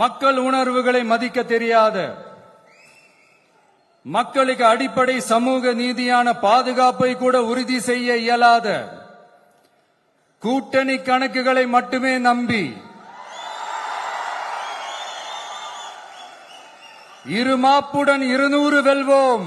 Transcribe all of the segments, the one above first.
மக்கள் உணர்வுகளை மதிக்க தெரியாத மக்களுக்கு அடிப்படை சமூக நீதியான பாதுகாப்பை கூட உறுதி செய்ய இயலாத கூட்டணி கணக்குகளை மட்டுமே நம்பி இருமாப்புடன் இருநூறு வெல்வோம்.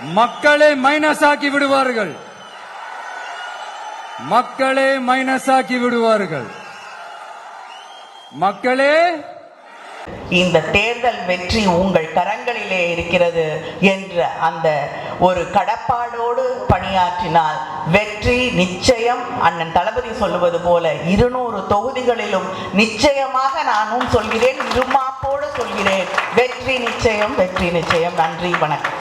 மக்களை மைனஸ் ஆக்கி விடுவார்கள். மக்களே மைனஸ் ஆக்கி விடுவார்கள். மக்களே இந்த தேர்தல் வெற்றி உங்கள் கரங்களிலே இருக்கிறது என்ற அந்த ஒரு கடப்பாடோடு பணியாற்றினால் வெற்றி நிச்சயம். அண்ணன் தளபதி சொல்லுவது போல இருநூறு தொகுதிகளிலும் நிச்சயமாக நானும் சொல்கிறேன் இருமாப்போடு சொல்கிறேன். வெற்றி நிச்சயம் வெற்றி நிச்சயம். நன்றி வணக்கம்.